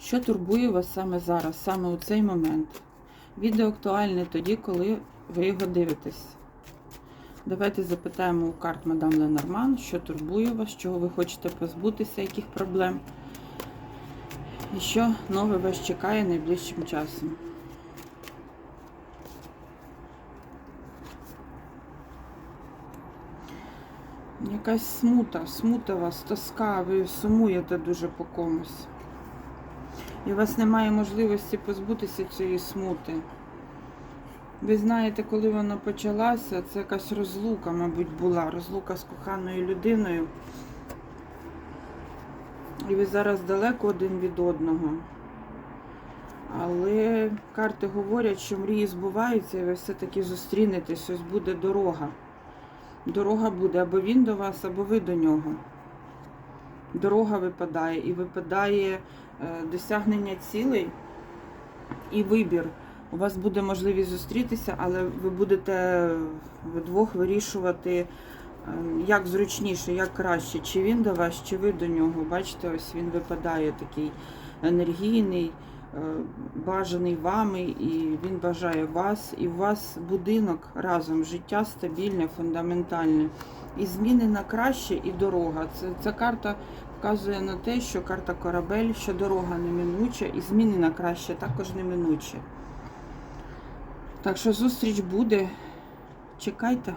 Що турбує вас саме зараз, саме у цей момент? Відео актуальне тоді, коли ви його дивитесь. Давайте запитаємо у карт мадам Ленорман, що турбує вас, чого ви хочете позбутися, яких проблем. І що нове вас чекає найближчим часом. Якась смута, смута вас, тоска, ви сумуєте дуже по комусь. І у вас немає можливості позбутися цієї смути. Ви знаєте, коли вона почалася, це якась розлука, мабуть, була. Розлука з коханою людиною. І ви зараз далеко один від одного. Але карти говорять, що мрії збуваються, і ви все-таки зустрінетесь, ось буде дорога. Дорога буде або він до вас, або ви до нього. Дорога випадає і випадає е, досягнення цілей і вибір. У вас буде можливість зустрітися, але ви будете вдвох вирішувати, е, як зручніше, як краще, чи він до вас, чи ви до нього. Бачите, ось він випадає такий енергійний, е, бажаний вами, і він бажає вас, і у вас будинок разом, життя стабільне, фундаментальне. І зміни на краще, і дорога. Це, ця карта вказує на те, що карта корабель, що дорога неминуча, і зміни на краще також неминучі. Так що зустріч буде. Чекайте.